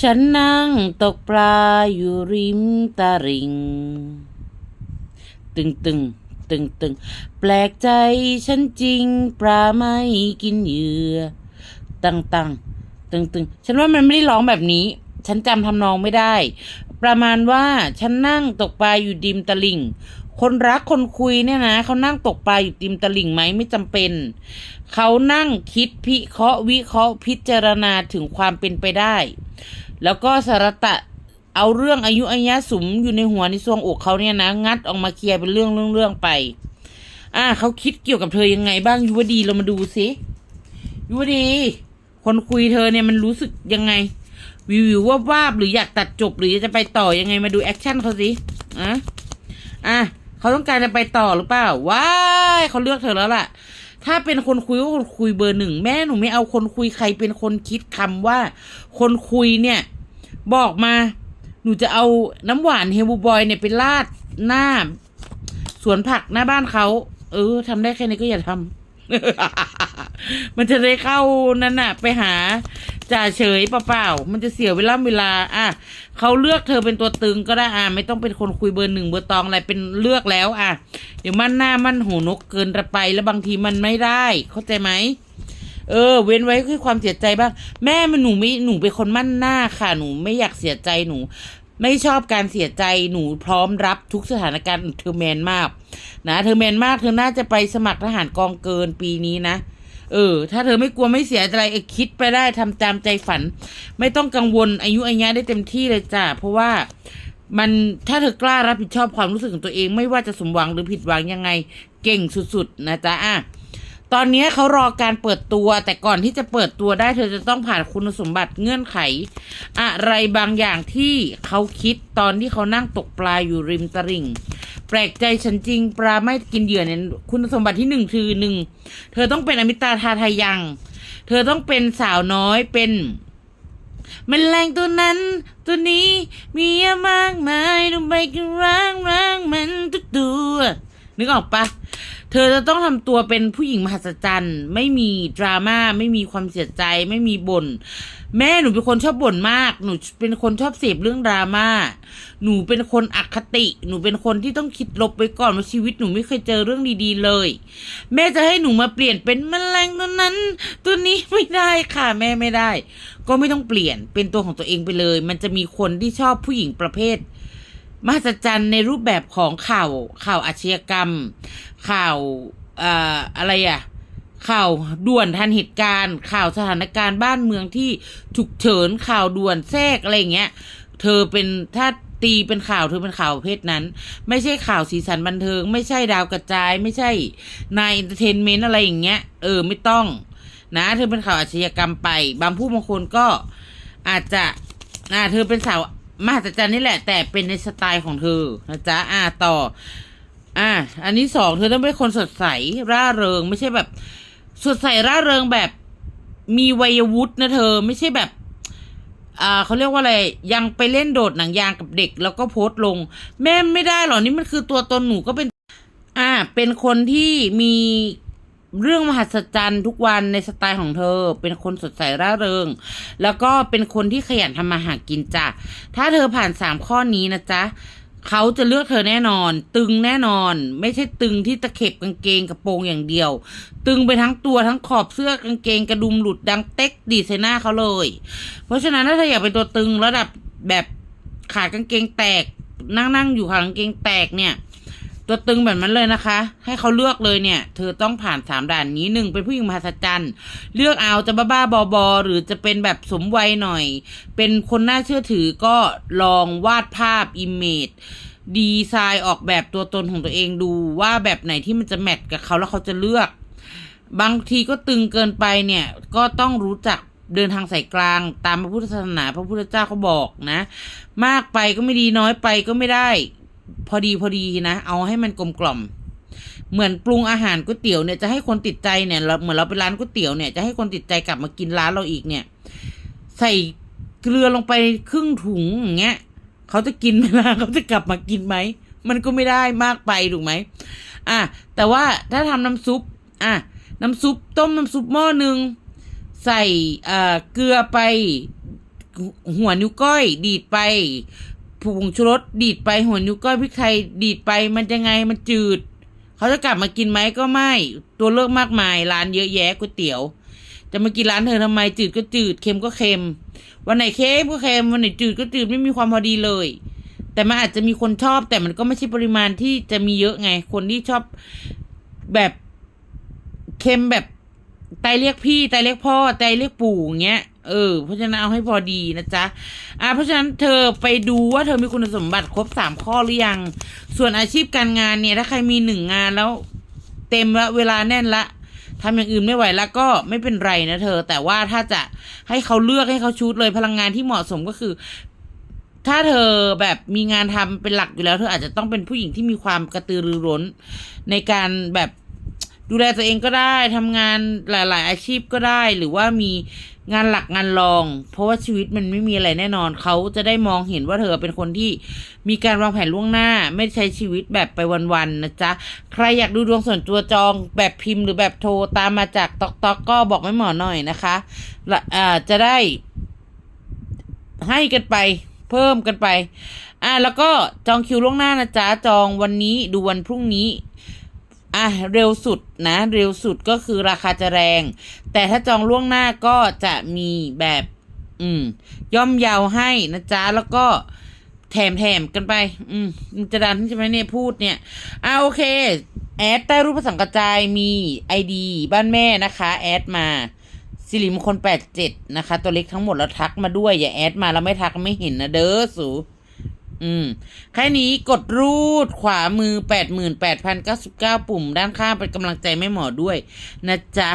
ฉันนั่งตกปลาอยู่ริมตะริง ตึงตึงตึงตึงแปลกใจฉันจริงปลาไม่กินเหยื่อตังตังตึงตึงฉันว่ามันไม่ได้ร้องแบบนี้ ฉันจำทำนองไม่ได้ ประมาณว่าฉันนั่งตกปลาอยู่ริมตะลิ่ง คนรักคนคุยเนี่ยนะเขานั่งตกปลาอยู่ริมตลิ่งไหมไม่จำเป็น เขานั่งคิดพิเคราะห์วิเคราะห์พิจารณาถึงความเป็นไปได้ แล้วก็สารตะเอาเรื่องอายุอัยะสุมอยู่ในหัวในซวงอกเขาเนี่ยนะ งัดออกมาเคลียร์เป็นเรื่องเรื่องเรื่องไป อ่าเขาคิดเกี่ยวกับเธอยังไงบ้างยุวดีเรามาดูสิยุวดี คนคุยเธอเนี่ยมันรู้สึกยังไง วิววิวว่าบวาบหรืออยากตัดจบหรือจะไปต่อยังไงมาดูแอคชั่นเขาสิอะอะ เขาต้องการจะไปต่อหรือเปล่าว้ายเขาเลือกเธอแล้วล่ะ ถ้าเป็นคนคุยก็คนคุยเบอร์หนึ่งแม่หนูไม่เอาคนคุยใครเป็นคนคิดคำว่า คนคุยเนี่ย บอกมา หนูจะเอาน้ำหวานเฮลบูบอยเนี่ยไปราดหน้า สวนผักหน้าบ้านเขาเออทำได้แค่นี้ก็อย่าทำมันจะได้เข้านั่นน่ะ ไปหา จ่าเฉยเปล่าๆมันจะเสียเวลาเวลา อะเขาเลือกเธอเป็นตัวตึงก็ได้อะไม่ต้องเป็นคนคุยเบอร์หนึ่งเบอร์ตองอะไรเป็นเลือกแล้ว อะ เดี๋ยวมันหน้ามันหูนกเกินไปแล้วบางทีมันไม่ได้ เข้าใจไหมเออ เว้นไว้คือความเสียใจบ้าง แม่มันหนูไม่หนูเป็นคนมั่นหน้าค่ะหนูไม่อยากเสียใจหนู ไม่ชอบการเสียใจหนูพร้อมรับทุกสถานการณ์เธอแมนมาก นะเธอแมนมากเธอน่าจะไปสมัครทหารกองเกินปีนี้นะ เออ ถ้าเธอไม่กลัวไม่เสียใจเออคิดไปได้ทำตามใจฝัน ไม่ต้องกังวลอายุอายะได้เต็มที่เลยจ้ะเพราะว่ามันถ้าเธอกล้ารับผิดชอบความรู้สึกของตัวเองไม่ว่าจะสมหวังหรือผิดหวังยังไงเก่งสุดๆนะจ๊ะอะตอนนี้เขารอการเปิดตัว แต่ก่อนที่จะเปิดตัวได้เธอจะต้องผ่านคุณสมบัติเงื่อนไข อะไรบางอย่างที่เขาคิดตอนที่เขานั่งตกปลาอยู่ริมตลิ่ง แปลกใจฉันจริง ปลาไม่กินเหยื่อเนี่ยคุณสมบัติที่หนึ่งคือหนึ่งเธอต้องเป็นอมิตาทาทายัง เธอต้องเป็นสาวน้อยเป็นแมันแรงตัวนั้น ตัวนี้มีเยอะมากมายดูไปกันร่างร่างมันทุกตัวนึกออกปะ เธอจะต้องทำตัวเป็นผู้หญิงมหัศจรรย์ไม่มีดราม่าไม่มีความเสียใจ ไม่มีบน่นแม่หนูเป็นคนชอบบ่นมาก หนูเป็นคนชอบเสพเรื่องดราม่าหนูเป็นคนอคติ หนูเป็นคนที่ต้องคิดลบไปก่อนว่าชีวิตหนูไม่เคยเจอเรื่องดีๆเลย แม่จะให้หนูมาเปลี่ยนเป็นแมลงตัวนั้น ตัวนี้ไม่ได้ค่ะแม่ไม่ได้ ก็ไม่ต้องเปลี่ยนเป็นตัวของตัวเองไปเลย มันจะมีคนที่ชอบผู้หญิงประเภท มหัศจรรย์ในรูปแบบของข่าวข่าวอาชญากรรม ข่าวเอ่ออะไรอะข่าวด่วนทันเหตุการณ์ ข่าวสถานการณ์บ้านเมืองที่ฉุกเฉินข่าวด่วนแทรกอะไรอย่างเงี้ย เธอเป็นถ้าตีเป็นข่าวเธอเป็นข่าวประเภทนั้น ไม่ใช่ข่าวสีสันบันเทิง ไม่ใช่ดาวกระจาย ไม่ใช่นายอินเตอร์เทนเมนต์อะไรอย่างเงี้ย เออไม่ต้อง นะ เธอเป็นข่าวอาชญากรรมไป บางผู้บางคนก็อาจจะอ่าเธอเป็นสาว มหัศจรรย์นี่แหละ แต่เป็นในสไตล์ของเธอนะจ๊ะอ่าต่อ อ่า อันนี้สองเธอต้องเป็นคนสดใสร่าเริง ไม่ใช่แบบ สดใสร่าเริงแบบมีวัยวุฒินะเธอ ไม่ใช่แบบอ่าเขาเรียกว่าอะไรยังไปเล่นโดดหนังยางกับเด็ก แล้วก็โพสต์ลง แม่ไม่ได้หรอนี่มันคือตัวตนหนูก็เป็น อ่า เป็นคนที่มี เรื่องมหัศจรรย์ทุกวันในสไตล์ของเธอ เป็นคนสดใสร่าเริง แล้วก็เป็นคนที่ขยันทำมาหากินจ้ะ ถ้าเธอผ่านสามข้อนี้นะจ๊ะเขาจะเลือกเธอแน่นอน ตึงแน่นอน ไม่ใช่ตึงที่ตะเข็บกางเกงกระโปรงอย่างเดียว ตึงไปทั้งตัวทั้งขอบเสื้อกางเกงกระดุมหลุดดังเต็กดีดใส่าเขาเลย เพราะฉะนั้นถ้าเธออยากเป็นตัวตึงระดับแบบขากางเกงแตกนั่งนั่งอยู่ขากางเกงแตกเนี่ย ตัวตึงแบบนั้นเลยนะคะ ให้เขาเลือกเลยเนี่ย เธอต้องผ่านสามด่านนี้หนึ่งเป็นผู้หญิงมหัศจรรย์ เลือกเอาจะบ้าๆบอๆหรือจะเป็นแบบสมวัยหน่อย เป็นคนน่าเชื่อถือก็ลองวาดภาพอิมเมจดีไซน์ออกแบบตัวตนของตัวเองดูว่าแบบไหนที่มันจะแมทกับเขาแล้วเขาจะเลือก บางทีก็ตึงเกินไปเนี่ย ก็ต้องรู้จักเดินทางสายกลาง ตามพระพุทธศาสนาพระพุทธเจ้าเขาบอกนะ มากไปก็ไม่ดีน้อยไปก็ไม่ได้ อดีพอดีนะ เอาให้มันกลมกล่อม เหมือนปรุงอาหารก๋วยเตี๋ยวเนี่ยจะให้คนติดใจเนี่ยเราเหมือนเราไปร้านก๋วยเตี๋ยวเนี่ยจะให้คนติดใจกลับมากินร้านเราอีกเนี่ย ใส่เกลือลงไปครึ่งถุงอย่างเงี้ยเขาจะกินไหมล่ะเขาจะกลับมากินไหมมันก็ไม่ได้มากไปถูกไหมอะแต่ว่าถ้าทำน้ำซุปอะน้ำซุปต้มน้ำซุปหม้อหนึ่งใส่เอ่อเกลือไปหัวนิ้วก้อยดีดไป ผงชูรสดีดไปหัวนิ้วก้อยพริกไทยดีดไปมันยังไงมันจืด เขาจะกลับมากินไหมก็ไม่ ตัวเลือกมากมายร้านเยอะแยะก๋วยเตี๋ยว จะมากินร้านเธอทำไมจืดก็จืดเค็มก็เค็ม วันไหนเค็มก็เค็มวันไหนจืดก็จืดไม่มีความพอดีเลย แต่มันอาจจะมีคนชอบ แต่มันก็ไม่ใช่ปริมาณที่จะมีเยอะไง คนที่ชอบแบบเค็มแบบไตเรียกพี่ไตเรียกพ่อไตเรียกปู่อย่างเงี้ย เออ เพราะฉะนั้นเอาให้พอดีนะจ๊ะ อ่า เพราะฉะนั้นเธอไปดูว่าเธอมีคุณสมบัติครบสามข้อหรือยัง ส่วนอาชีพการงานเนี่ย ถ้าใครมีหนึ่งงานแล้ว เต็มละเวลาแน่นละทำอย่างอื่นไม่ไหวแล้วก็ไม่เป็นไรนะเธอ แต่ว่าถ้าจะให้เขาเลือกให้เขาชูดเลยพลังงานที่เหมาะสมก็คือ ถ้าเธอแบบมีงานทำเป็นหลักอยู่แล้ว เธออาจจะต้องเป็นผู้หญิงที่มีความกระตือรือร้น ในการแบบดูแลตัวเองก็ได้ทำงานหลาย ๆ อาชีพก็ได้ หรือว่ามี งานหลักงานรอง เพราะว่าชีวิตมันไม่มีอะไรแน่นอน เขาจะได้มองเห็นว่าเธอเป็นคนที่มีการวางแผนล่วงหน้า ไม่ใช้ชีวิตแบบไปวันๆนะจ๊ะ ใครอยากดูดวงส่วนตัวจองแบบพิมพ์หรือแบบโทรตามมาจากตอกตอกก็บอกไม่หมอหน่อยนะคะละอ่าจะได้ให้กันไป เพิ่มกันไป อะแล้วก็จองคิวล่วงหน้านะจ๊ะจองวันนี้ดูวันพรุ่งนี้ อะเร็วสุดนะเร็วสุดก็คือราคาจะแรง แต่ถ้าจองล่วงหน้าก็จะมีแบบ อืม ย่อมเยาวให้นะจ๊ะ แล้วก็แถมแถมกันไป อืมมันจะดันใช่ไหมเนี่ยพูดเนี่ยอะโอเค แอดใต้รูปภาษากระจายมีไอดีบ้านแม่นะคะ แอดมาสิริมงคลแปดเจ็ดนะคะ ตัวเล็กทั้งหมดแล้วทักมาด้วย อย่าแอดมาแล้วไม่ทักไม่เห็นนะเด้อสู อืม แค่นี้กดรูดขวามือแปดหมื่นแปดพันเก้าสิบเก้าปุ่ม ด้านข้างเป็นกำลังใจแม่หมอด้วย นะจ๊ะ